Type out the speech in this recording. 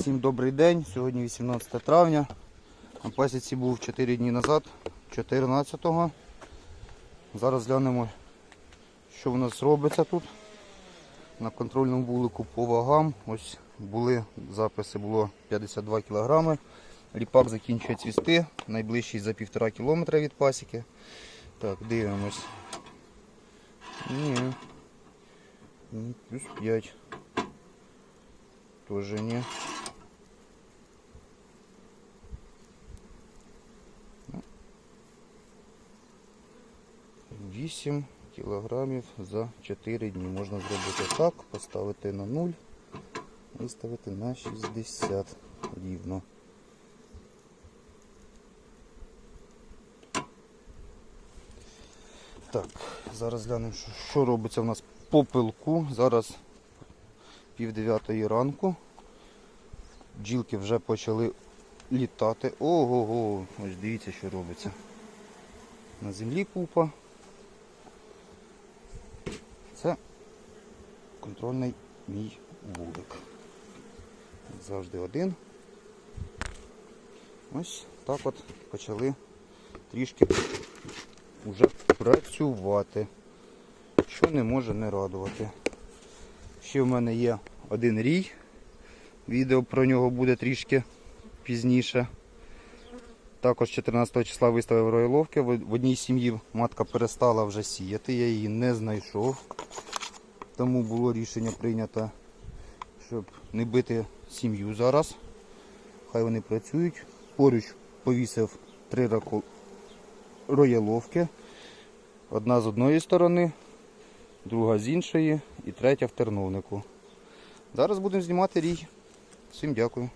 Всім добрий день. Сьогодні 18 травня. На пасіці був 4 дні назад, 14-го. Зараз глянемо, що в нас робиться тут. На контрольному вулику по вагам. Ось були записи, було 52 кг. Ріпак закінчує цвісти, найближчий за півтора кілометра від пасіки. Так, дивимось. Ні, Плюс 5. Тоже ні. 8 кілограмів за 4 дні. Можна зробити так, поставити на 0, виставити на 60 рівно. Так, зараз глянемо, що, робиться в нас по пилку. Зараз пів дев'ятої ранку. Бджілки вже почали літати. Ого-го, ось дивіться, що робиться. На землі купа. Це контрольний мій вулик. Завжди один. Ось так от почали трішки вже працювати, що не може не радувати. Ще в мене є один рій. Відео про нього буде трішки пізніше. Також 14 числа виставив рояловки. В в одній сім'ї матка перестала вже сіяти, я її не знайшов. Тому було рішення прийнято, щоб не бити сім'ю зараз. Хай вони працюють. Поруч повісив три раку рояловки. Одна з одної сторони, друга з іншої і третя в терновнику. Зараз будемо знімати рій. Всім дякую.